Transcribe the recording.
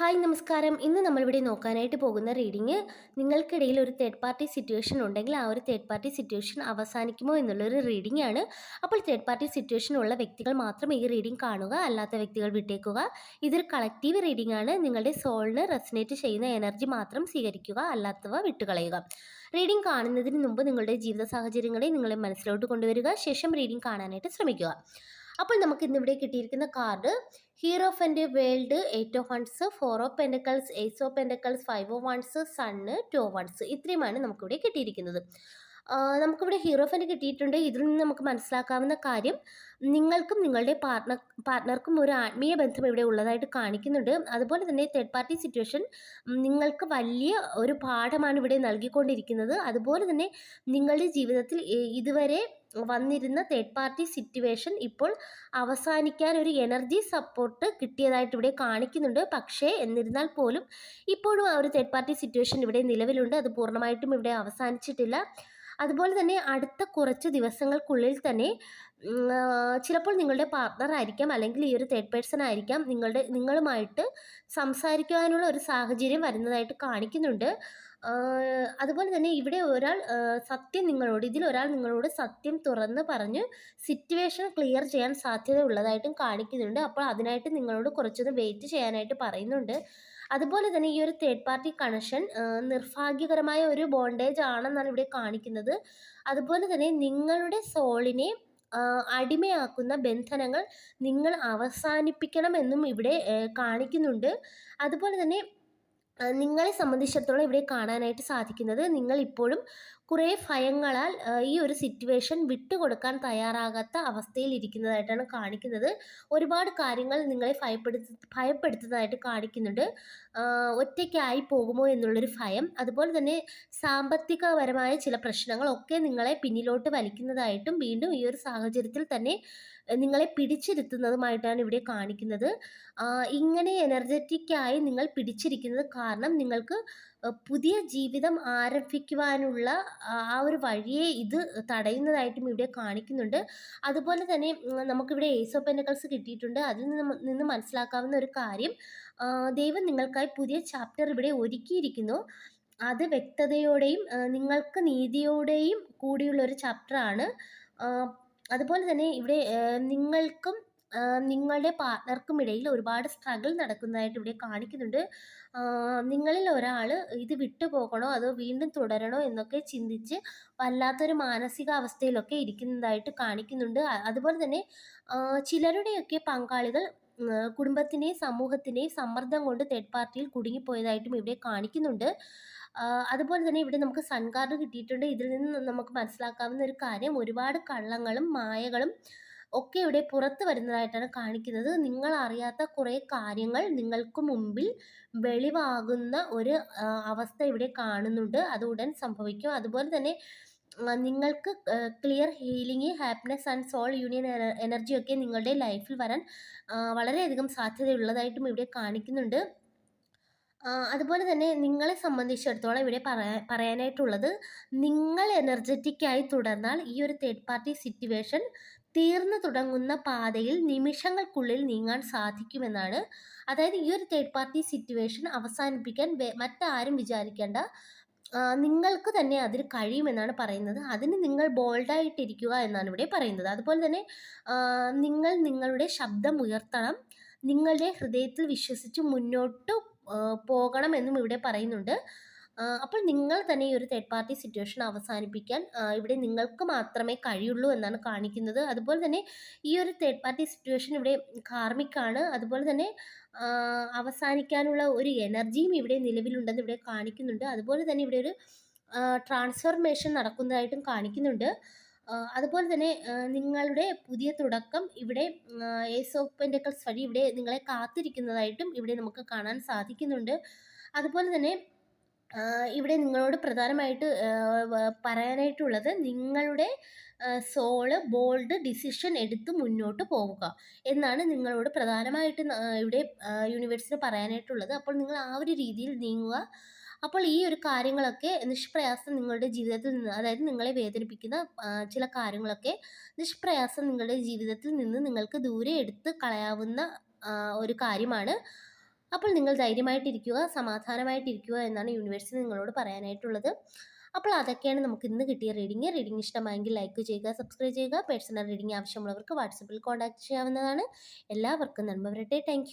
Hi നമസ്കാരം. ഇന്ന് നമ്മളിവിടെ നോക്കാനായിട്ട് പോകുന്ന റീഡിങ് നിങ്ങൾക്കിടയിൽ ഒരു തേർഡ് പാർട്ടി സിറ്റുവേഷൻ ഉണ്ടെങ്കിൽ ആ ഒരു തേർഡ് പാർട്ടി സിറ്റുവേഷൻ അവസാനിക്കുമോ എന്നുള്ളൊരു റീഡിംഗ് ആണ്. അപ്പോൾ തേർഡ് പാർട്ടി സിറ്റുവേഷൻ ഉള്ള വ്യക്തികൾ മാത്രം ഈ റീഡിംഗ് കാണുക അല്ലാത്ത വ്യക്തികൾ വിട്ടേക്കുക. ഇതൊരു കളക്റ്റീവ് റീഡിംഗ് ആണ്. നിങ്ങളുടെ സോളിന് റെസിനേറ്റ് ചെയ്യുന്ന എനർജി മാത്രം സ്വീകരിക്കുക അല്ലാത്തവ വിട്ടുകളയുക. റീഡിംഗ് കാണുന്നതിന് മുമ്പ് നിങ്ങളുടെ ജീവിത സാഹചര്യങ്ങളെ നിങ്ങളെ മനസ്സിലോട്ട് കൊണ്ടുവരിക ശേഷം റീഡിംഗ് കാണാനായിട്ട് ശ്രമിക്കുക. അപ്പോൾ നമുക്ക് ഇന്നിവിടെ കിട്ടിയിരിക്കുന്ന കാർഡ് ഹീറോ ഓഫ് എന്റെ world eight of wands four of pentacles ace of pentacles five of wands sun two wands ഇത്രയുമാണ് നമുക്കിവിടെ കിട്ടിയിരിക്കുന്നത്. നമുക്കിവിടെ ഹീറോ ഫെൻഡ് കിട്ടിയിട്ടുണ്ട്. ഇതിൽ നിന്ന് നമുക്ക് മനസ്സിലാക്കാവുന്ന കാര്യം നിങ്ങൾക്കും നിങ്ങളുടെ പാർട്ണർ പാർട്ട്ണർക്കും ഒരു ആത്മീയ ബന്ധം ഇവിടെ ഉള്ളതായിട്ട് കാണിക്കുന്നുണ്ട്. അതുപോലെ തന്നെ തേർഡ് പാർട്ടി സിറ്റുവേഷൻ നിങ്ങൾക്ക് വലിയ ഒരു പാഠമാണ് ഇവിടെ നൽകിക്കൊണ്ടിരിക്കുന്നത്. അതുപോലെ തന്നെ നിങ്ങളുടെ ജീവിതത്തിൽ ഇതുവരെ വന്നിരുന്ന തേർഡ് പാർട്ടി സിറ്റുവേഷൻ ഇപ്പോൾ അവസാനിക്കാൻ ഒരു എനർജി സപ്പോർട്ട് കിട്ടിയതായിട്ട് ഇവിടെ കാണിക്കുന്നുണ്ട്. പക്ഷേ എന്നിരുന്നാൽ പോലും ഇപ്പോഴും ആ ഒരു തേർഡ് പാർട്ടി സിറ്റുവേഷൻ ഇവിടെ നിലവിലുണ്ട്. അത് പൂർണമായിട്ടും ഇവിടെ അവസാനിച്ചിട്ടില്ല. അതുപോലെ തന്നെ അടുത്ത കുറച്ച് ദിവസങ്ങൾക്കുള്ളിൽ തന്നെ ചിലപ്പോൾ നിങ്ങളുടെ പാർട്ട്ണർ ആയിരിക്കാം അല്ലെങ്കിൽ ഈ ഒരു തേർഡ് പേഴ്സൺ ആയിരിക്കാം നിങ്ങളുടെ നിങ്ങളുമായിട്ട് സംസാരിക്കുവാനുള്ള ഒരു സാഹചര്യം വരുന്നതായിട്ട് കാണിക്കുന്നുണ്ട്. അതുപോലെ തന്നെ ഇവിടെ ഒരാൾ സത്യം നിങ്ങളോട് ഇതിൽ ഒരാൾ നിങ്ങളോട് സത്യം തുറന്ന് പറഞ്ഞ് സിറ്റുവേഷൻ ക്ലിയർ ചെയ്യാൻ സാധ്യത ഉള്ളതായിട്ടും കാണിക്കുന്നുണ്ട്. അപ്പോൾ അതിനായിട്ട് നിങ്ങളോട് കുറച്ചൊന്ന് വെയിറ്റ് ചെയ്യാനായിട്ട് പറയുന്നുണ്ട്. അതുപോലെ തന്നെ ഈ ഒരു തേർഡ് പാർട്ടി കണക്ഷൻ നിർഭാഗ്യകരമായ ഒരു ബോണ്ടേജ് ആണെന്നാണ് ഇവിടെ കാണിക്കുന്നത്. അതുപോലെ തന്നെ നിങ്ങളുടെ സോളിനെ അടിമയാക്കുന്ന ബന്ധനങ്ങൾ നിങ്ങൾ അവസാനിപ്പിക്കണമെന്നും ഇവിടെ കാണിക്കുന്നുണ്ട്. അതുപോലെ തന്നെ നിങ്ങളെ സംബന്ധിച്ചിടത്തോളം ഇവിടെ കാണാനായിട്ട് സാധിക്കുന്നത് നിങ്ങൾ ഇപ്പോഴും കുറേ ഭയങ്ങളാൽ ഈ ഒരു സിറ്റുവേഷൻ വിട്ടുകൊടുക്കാൻ തയ്യാറാകാത്ത അവസ്ഥയിൽ ഇരിക്കുന്നതായിട്ടാണ് കാണിക്കുന്നത്. ഒരുപാട് കാര്യങ്ങൾ നിങ്ങളെ ഭയപ്പെടുത്ത ഭയപ്പെടുത്തുന്നതായിട്ട് കാണിക്കുന്നുണ്ട്. ഒറ്റയ്ക്കായി പോകുമോ എന്നുള്ളൊരു ഭയം. അതുപോലെ തന്നെ സാമ്പത്തികപരമായ ചില പ്രശ്നങ്ങളൊക്കെ നിങ്ങളെ പിന്നിലോട്ട് വലിക്കുന്നതായിട്ടും വീണ്ടും ഈ ഒരു സാഹചര്യത്തിൽ തന്നെ നിങ്ങളെ പിടിച്ചിരുത്തുന്നതുമായിട്ടാണ് ഇവിടെ കാണിക്കുന്നത്. ഇങ്ങനെ എനർജറ്റിക്കായി നിങ്ങൾ പിടിച്ചിരിക്കുന്നത് കാരണം നിങ്ങൾക്ക് പുതിയ ജീവിതം ആരംഭിക്കുവാനുള്ള ആ ഒരു വഴിയെ ഇത് തടയുന്നതായിട്ടും ഇവിടെ കാണിക്കുന്നുണ്ട്. അതുപോലെ തന്നെ നമുക്കിവിടെ ഏസ് ഓഫ് പെൻഡക്കൾസ് കിട്ടിയിട്ടുണ്ട്. അതിൽ നിന്ന് നിന്ന് മനസ്സിലാക്കാവുന്ന ഒരു കാര്യം ദൈവം നിങ്ങൾക്കായി പുതിയ ചാപ്റ്റർ ഇവിടെ ഒരുക്കിയിരിക്കുന്നു. അത് വ്യക്തതയോടെയും നിങ്ങൾക്ക് നീതിയോടെയും കൂടിയുള്ള ഒരു ചാപ്റ്ററാണ്. അതുപോലെ തന്നെ ഇവിടെ നിങ്ങൾക്കും നിങ്ങളുടെ പാർട്ട്ണർക്കും ഇടയിൽ ഒരുപാട് സ്ട്രഗിൾ നടക്കുന്നതായിട്ട് ഇവിടെ കാണിക്കുന്നുണ്ട്. നിങ്ങളിൽ ഒരാൾ ഇത് വിട്ടുപോകണോ അതോ വീണ്ടും തുടരണോ എന്നൊക്കെ ചിന്തിച്ച് വല്ലാത്തൊരു മാനസികാവസ്ഥയിലൊക്കെ ഇരിക്കുന്നതായിട്ട് കാണിക്കുന്നുണ്ട്. അതുപോലെ തന്നെ ചിലരുടെയൊക്കെ പങ്കാളികൾ കുടുംബത്തിനെയും സമൂഹത്തിനെയും സമ്മർദ്ദം കൊണ്ട് തേർഡ് പാർട്ടിയിൽ കുടുങ്ങിപ്പോയതായിട്ടും ഇവിടെ കാണിക്കുന്നുണ്ട്. അതുപോലെ തന്നെ ഇവിടെ നമുക്ക് സൺ കാർഡ് കിട്ടിയിട്ടുണ്ട്. ഇതിൽ നിന്ന് നമുക്ക് മനസ്സിലാക്കാവുന്ന ഒരു കാര്യം ഒരുപാട് കള്ളങ്ങളും മായകളും ഒക്കെ ഇവിടെ പുറത്ത് വരുന്നതായിട്ടാണ് കാണിക്കുന്നത്. നിങ്ങൾ അറിയാത്ത കുറേ കാര്യങ്ങൾ നിങ്ങൾക്ക് മുമ്പിൽ വെളിവാകുന്ന ഒരു അവസ്ഥ ഇവിടെ കാണുന്നുണ്ട്. അത് ഉടൻ സംഭവിക്കും. അതുപോലെ തന്നെ നിങ്ങൾക്ക് clear healing happiness and soul union എനർജിയൊക്കെ നിങ്ങളുടെ ലൈഫിൽ വരാൻ വളരെയധികം സാധ്യതയുള്ളതായിട്ടും ഇവിടെ കാണിക്കുന്നുണ്ട്. അതുപോലെ തന്നെ നിങ്ങളെ സംബന്ധിച്ചിടത്തോളം ഇവിടെ പറയാ പറയാനായിട്ടുള്ളത് നിങ്ങൾ എനർജറ്റിക്കായി തുടർന്നാൽ ഈ ഒരു തേർഡ് പാർട്ടി സിറ്റുവേഷൻ തീർന്നു തുടങ്ങുന്ന പാതയിൽ നിമിഷങ്ങൾക്കുള്ളിൽ നീങ്ങാൻ സാധിക്കുമെന്നാണ്. അതായത് ഈ ഒരു തേർഡ് പാർട്ടി സിറ്റുവേഷൻ അവസാനിപ്പിക്കാൻ മറ്റാരും വിചാരിക്കേണ്ട നിങ്ങൾക്ക് തന്നെ അതിന് കഴിയുമെന്നാണ് പറയുന്നത്. അതിന് നിങ്ങൾ ബോൾഡായിട്ടിരിക്കുക എന്നാണ് ഇവിടെ പറയുന്നത്. അതുപോലെ തന്നെ നിങ്ങൾ നിങ്ങളുടെ ശബ്ദം ഉയർത്തണം. നിങ്ങളുടെ ഹൃദയത്തിൽ വിശ്വസിച്ച് മുന്നോട്ട് പോകണം എന്നും ഇവിടെ പറയുന്നുണ്ട്. അപ്പോൾ നിങ്ങൾ തന്നെ ഈ ഒരു തേർഡ് പാർട്ടി സിറ്റുവേഷൻ അവസാനിപ്പിക്കാൻ ഇവിടെ നിങ്ങൾക്ക് മാത്രമേ കഴിയുള്ളൂ എന്നാണ് കാണിക്കുന്നത്. അതുപോലെ തന്നെ ഈ ഒരു തേർഡ് പാർട്ടി സിറ്റുവേഷൻ ഇവിടെ കാർമിക്കാണ്. അതുപോലെ തന്നെ അവസാനിക്കാനുള്ള ഒരു എനർജിയും ഇവിടെ നിലവിലുണ്ടെന്ന് ഇവിടെ കാണിക്കുന്നുണ്ട്. അതുപോലെ തന്നെ ഇവിടെ ഒരു ട്രാൻസ്ഫോർമേഷൻ നടക്കുന്നതായിട്ടും കാണിക്കുന്നുണ്ട്. അതുപോലെ തന്നെ നിങ്ങളുടെ പുതിയ തുടക്കം ഇവിടെ ഏസ് ഓഫ് പെൻഡക്കൾസ് വഴി ഇവിടെ നിങ്ങളെ കാത്തിരിക്കുന്നതായിട്ടും ഇവിടെ നമുക്ക് കാണാൻ സാധിക്കുന്നുണ്ട്. അതുപോലെ തന്നെ ഇവിടെ നിങ്ങളോട് പ്രധാനമായിട്ട് പറയാനായിട്ടുള്ളത് നിങ്ങളുടെ സോൾ ബോൾഡ് ഡിസിഷൻ എടുത്ത് മുന്നോട്ട് പോവുക എന്നാണ് നിങ്ങളോട് പ്രധാനമായിട്ട് ഇവിടെ യൂണിവേഴ്സിന് പറയാനായിട്ടുള്ളത്. അപ്പോൾ നിങ്ങൾ ആ ഒരു രീതിയിൽ നീങ്ങുക. അപ്പോൾ ഈ ഒരു കാര്യങ്ങളൊക്കെ നിഷ്പ്രയാസം നിങ്ങളുടെ ജീവിതത്തിൽ നിന്ന് അതായത് നിങ്ങളെ വേദനിപ്പിക്കുന്ന ചില കാര്യങ്ങളൊക്കെ നിഷ്പ്രയാസം നിങ്ങളുടെ ജീവിതത്തിൽ നിന്ന് നിങ്ങൾക്ക് ദൂരെ എടുത്ത് കളയാവുന്ന ഒരു കാര്യമാണ്. അപ്പോൾ നിങ്ങൾ ധൈര്യമായിട്ടിരിക്കുക സമാധാനമായിട്ടിരിക്കുക എന്നാണ് യൂണിവേഴ്സിൽ നിങ്ങളോട് പറയാനായിട്ടുള്ളത്. അപ്പോൾ അതൊക്കെയാണ് നമുക്ക് ഇന്ന് കിട്ടിയ റീഡിംഗ് റീഡിംഗ് ഇഷ്ടമായെങ്കിൽ ലൈക്ക് ചെയ്യുക സബ്സ്ക്രൈബ് ചെയ്യുക പേഴ്സണൽ റീഡിംഗ് ആവശ്യമുള്ളവർക്ക് വാട്സപ്പിൽ കോൺടാക്ട് ചെയ്യാവുന്നതാണ്. എല്ലാവർക്കും നന്മ വരട്ടെ. താങ്ക്